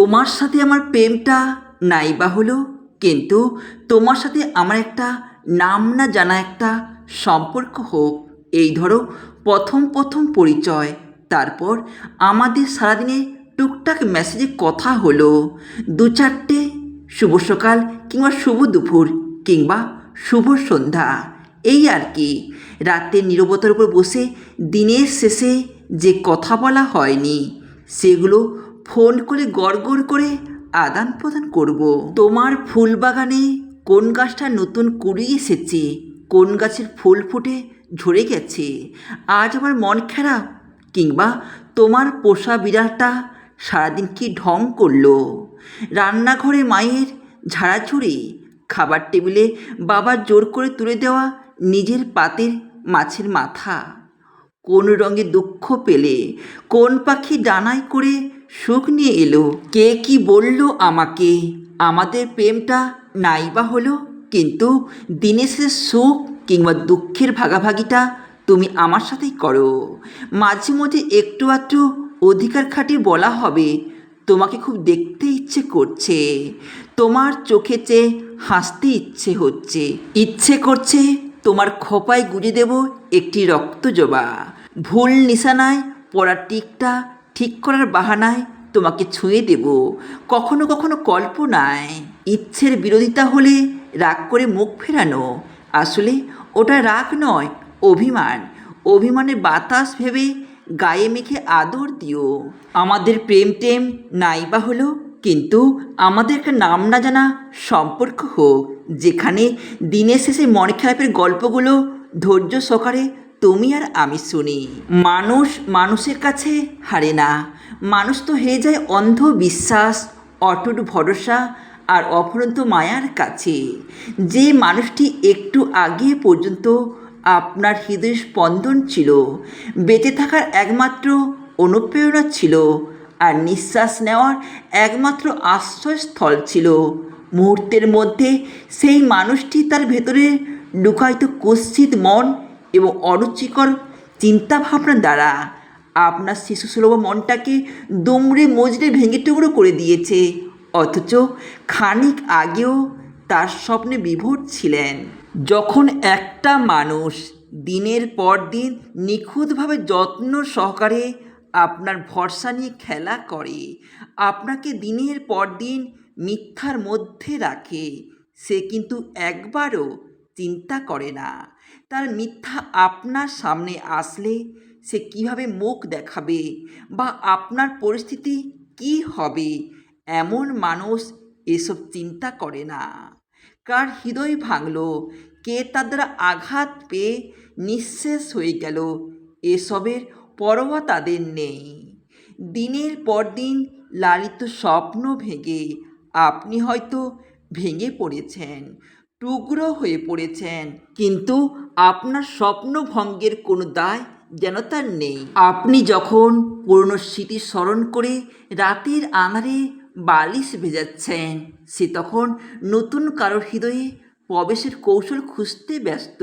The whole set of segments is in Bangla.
তোমার সাথে আমার প্রেমটা নাইবা হলো, কিন্তু তোমার সাথে আমার একটা নাম না জানা একটা সম্পর্ক হোক, এই ধরো, প্রথম প্রথম পরিচয়। তারপর আমাদের সারাদিনে টুকটাক মেসেজে কথা হলো। দু চারটে, শুভ সকাল কিংবা শুভ দুপুর কিংবা শুভ সন্ধ্যা, এই আর কি। রাতের নীরবতার উপর বসে দিনের শেষে যে কথা বলা হয়নি, সেগুলো ফোন করে গড়গড় করে আদান প্রদান করব। তোমার ফুল বাগানে কোন গাছটা নতুন কুড়ি এসেছে? কোন গাছের ফুল ফুটে ঝরে গেছে? আজ আমার মন খারাপ, কিংবা তোমার পোষা বিড়ালটা সারাদিন কি ঢং করল? রান্নাঘরে মায়ের ঝাড়াঝুড়ি, খাবার টেবিলে বাবা জোর করে তুলে দেওয়া নিজের পাতের মাছের মাথা। কোন রঙে দুঃখ পেলে, কোন পাখি ডানায় করে সুখ নিয়ে এলো। কে কি বলল আমাকে? আমাদের প্রেমটা নাইবা হলো, কিন্তু দিনের শেষে সুখ কিংবা দুঃখের ভাগাভাগিটা তুমি আমার সাথেই করো। মাঝে মধ্যে একটু আধটু অধিকার খাটিয়ে বলা হবে। তোমাকে খুব দেখতে ইচ্ছে করছে। তোমার চোখে চেয়ে হাসতে ইচ্ছে হচ্ছে। ইচ্ছে করছে তোমার খোপায় গুজে দেব একটি রক্তজবা ভুল নিশানায় পড়া টিকটা ঠিক করার বাহানায় তোমাকে ছুঁয়ে দেব। কখনো কখনো কল্পনায় ইচ্ছের বিরোধিতা হলে রাগ করে মুখ ফেরানো। আসলে ওটা রাগ নয়, অভিমান। অভিমানের বাতাস ভেবে গায়ে মেখে আদর দিও। আমাদের প্রেম টেম নাইবা হলো, কিন্তু আমাদের একটা নাম না জানা সম্পর্ক হোক, যেখানে দিনের শেষে মন খারাপের গল্পগুলো ধৈর্য সহকারে তুমি আর আমি শুনি। মানুষ মানুষের কাছে হারে না। মানুষ তো হয়ে যায় অন্ধ বিশ্বাস, অটুট ভরসা আর অফুরন্ত মায়ার কাছে। যে মানুষটি একটু আগে পর্যন্ত আপনার হৃদয় স্পন্দন ছিল, বেঁচে থাকার একমাত্র অনুপ্রেরণা ছিল আর নিঃশ্বাস নেওয়ার একমাত্র আশ্রয়স্থল ছিল। মুহূর্তের মধ্যে সেই মানুষটি তার ভেতরে লুকায়িত কুৎসিত মন এবং অরুচিকর চিন্তাভাবনা দ্বারা আপনার শিশুসুলভ মনটাকে দুমড়ে মজড়ে ভেঙে টুকরো করে দিয়েছে। অথচ খানিক আগেও তার স্বপ্নে বিভোর ছিলেন। যখন একটা মানুষ দিনের পর দিন নিখুঁতভাবে যত্ন সহকারে আপনার ভরসা নিয়ে খেলা করে, আপনাকে দিনের পর দিন মিথ্যার মধ্যে রাখে, সে কিন্তু একবারও চিন্তা করে না। তার মিথ্যা আপনার সামনে আসলে সে কীভাবে মুখ দেখাবে বা আপনার পরিস্থিতি কি হবে? এমন মানুষ এসব চিন্তা করে না। কার হৃদয় ভাঙল, কে তার দ্বারা আঘাত পেয়ে নিঃশেষ হয়ে গেল, এসবের পরোয়া তাদের নেই। দিনের পর দিন লালিত স্বপ্ন ভেঙে আপনি হয়তো ভেঙে পড়েছেন। টুকরো হয়ে পড়েছেন। কিন্তু আপনার স্বপ্ন ভঙ্গের কোনো দায় যেন তার নেই। আপনি যখন পুরনো স্মৃতি স্মরণ করে রাতের আঁধারে বালিশ ভেজাচ্ছেন, সে তখন নতুন কারোর হৃদয়ে প্রবেশের কৌশল খুঁজতে ব্যস্ত।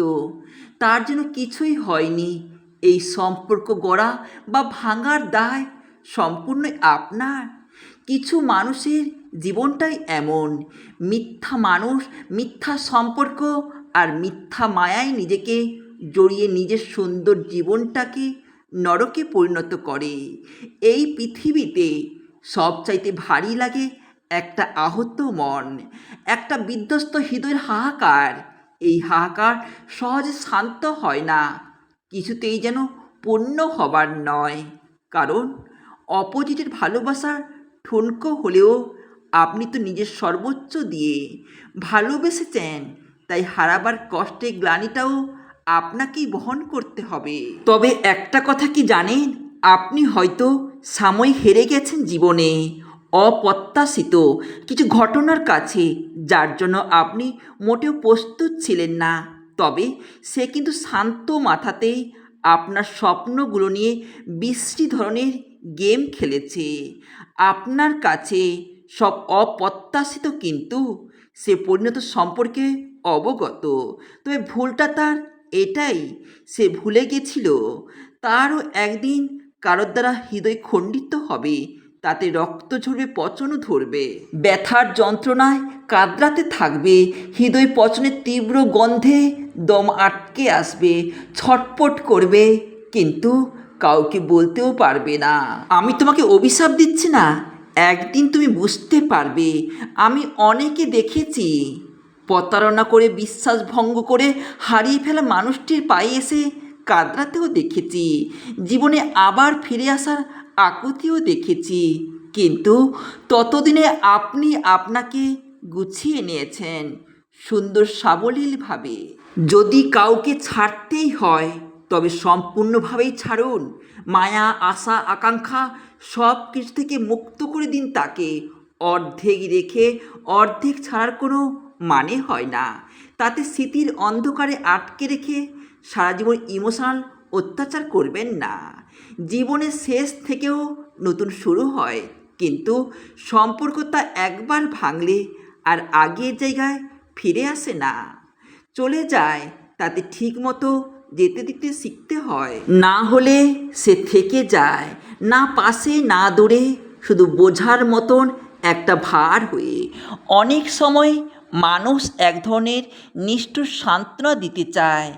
তার যেন কিছুই হয়নি। এই সম্পর্ক গড়া বা ভাঙার দায় সম্পূর্ণ আপনার। কিছু মানুষের জীবনটাই এমন। মিথ্যা মানুষ, মিথ্যা সম্পর্ক আর মিথ্যা মায়ায় নিজেকে জড়িয়ে নিজের সুন্দর জীবনটাকে নরকে পরিণত করে। এই পৃথিবীতে সবচাইতে ভারী লাগে একটা আহত মন, একটা বিধ্বস্ত হৃদয়ের হাহাকার। এই হাহাকার সহজে শান্ত হয় না, কিছুতেই যেন পূর্ণ হবার নয়। কারণ, অপোজিটের ভালোবাসার ঠুনকো হলেও আপনি তো নিজের সর্বোচ্চ দিয়ে ভালোবেসেছেন, তাই হারাবার কষ্টে গ্লানিটাও আপনাকেই বহন করতে হবে। তবে একটা কথা কি জানেন? আপনি হয়তো সাময়িক হেরে গেছেন জীবনে, অপ্রত্যাশিত কিছু ঘটনার কাছে, যার জন্য আপনি মোটেও প্রস্তুত ছিলেন না। তবে সে কিন্তু শান্ত মাথাতেই আপনার স্বপ্নগুলো নিয়ে বিশ্রী ধরনের গেম খেলেছে। আপনার কাছে সব অপ্রত্যাশিত কিন্তু সে পরিণত সম্পর্কে অবগত। তবে ভুলটা তার এটাই, সে ভুলে গেছিল। তারও একদিন কারোর দ্বারা হৃদয় খণ্ডিত হবে, তাতে রক্ত ঝরবে, পচনও ধরবে। ব্যথার যন্ত্রণায় কাতরাতে থাকবে, হৃদয় পচনের তীব্র গন্ধে দম আটকে আসবে, ছটপট করবে, কিন্তু কাউকে বলতেও পারবে না। আমি তোমাকে অভিশাপ দিচ্ছি না একদিন তুমি বুঝতে পারবে, আমি অনেকে দেখেছি প্রতারণা করে, বিশ্বাস ভঙ্গ করে হারিয়ে ফেলা মানুষটির পায়ে এসে কাতরাতেও দেখেছি, জীবনে আবার ফিরে আসার আকুতিও দেখেছি। কিন্তু ততদিনে আপনি আপনাকে গুছিয়ে নিয়েছেন সুন্দর সাবলীলভাবে। যদি কাউকে ছাড়তেই হয়, তবে সম্পূর্ণভাবেই ছাড়ুন। মায়া, আশা, আকাঙ্ক্ষা সব কিছু থেকে মুক্ত করে দিন তাকে। অর্ধেক রেখে অর্ধেক ছাড়ার কোনো মানে হয় না। তাতে স্মৃতির অন্ধকারে আটকে রেখে সারা জীবন ইমোশনাল অত্যাচার করবেন না। জীবনের শেষ থেকেও নতুন শুরু হয়, কিন্তু সম্পর্কটা একবার ভাঙলে আর আগের জায়গায় ফিরে আসে না। চলে যায় তাতে ঠিক মতো যেতে দিতে শিখতে হয়। না হলে সে থেকে যায়। না পাশে, না দূরে, শুধু বোঝার মতন একটা ভার হয়ে। অনেক সময় মানুষ এক ধরনের নিষ্ঠুর সান্ত্বনা দিতে চায়।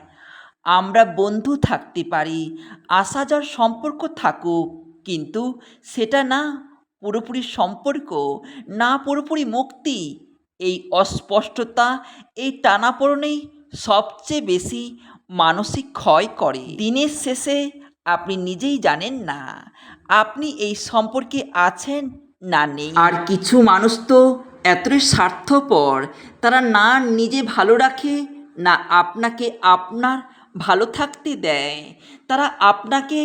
আমরা বন্ধু থাকতে পারি, আসা যাওয়ার সম্পর্ক থাকুক, কিন্তু সেটা না পুরোপুরি সম্পর্ক, না পুরোপুরি মুক্তি। এই অস্পষ্টতা, এই টানাপোড়েনেই সবচেয়ে বেশি মানসিক ক্ষয় করে। দিনের শেষে আপনি নিজেই জানেন না, আপনি এই সম্পর্কে আছেন না নেই। আর কিছু মানুষ তো এতটাই স্বার্থপর, তারা না নিজে ভালো রাখে, না আপনাকে আপনার ভালো থাকতে দেয়। তারা আপনাকে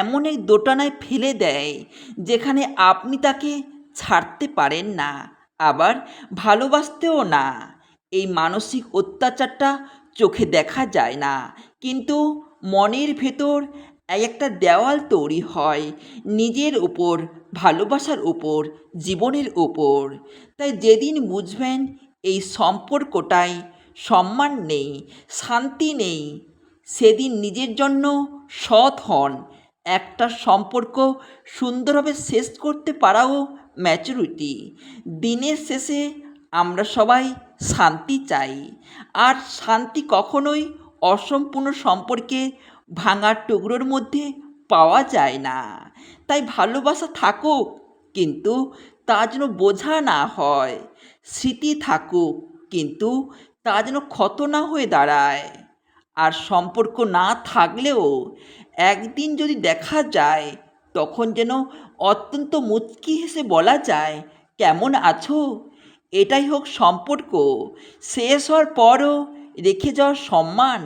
এমন এক দোটানায় ফেলে দেয়, যেখানে আপনি তাকে ছাড়তে পারেন না, আবার ভালোবাসতেও না। এই মানসিক অত্যাচারটা চোখে দেখা যায় না। কিন্তু মনের ভেতর এক একটা দেওয়াল তৈরি হয় নিজের ওপর ভালোবাসার ওপর জীবনের ওপর তাই যেদিন বুঝবেন এই সম্পর্কটায় সম্মান নেই, শান্তি নেই, সেদিন নিজের জন্য সৎ হন। একটা সম্পর্ক সুন্দরভাবে শেষ করতে পারাও ম্যাচুরিটি দিনের শেষে আমরা সবাই শান্তি চাই। আর শান্তি কখনোই অসম্পূর্ণ সম্পর্কে ভাঙার টুকরোর মধ্যে পাওয়া যায় না। তাই ভালোবাসা থাকুক, কিন্তু তা যেন বোঝা না হয়। স্মৃতি থাকুক, কিন্তু তা যেন ক্ষত না হয়ে দাঁড়ায়। আর সম্পর্ক না থাকলেও একদিন যদি দেখা যায়, তখন যেন অত্যন্ত মুচকি হেসে বলা যায়, কেমন আছো? এটাই হোক সম্পর্ক। শেষ হওয়ার পরও রেখে যাওয়ার সম্মান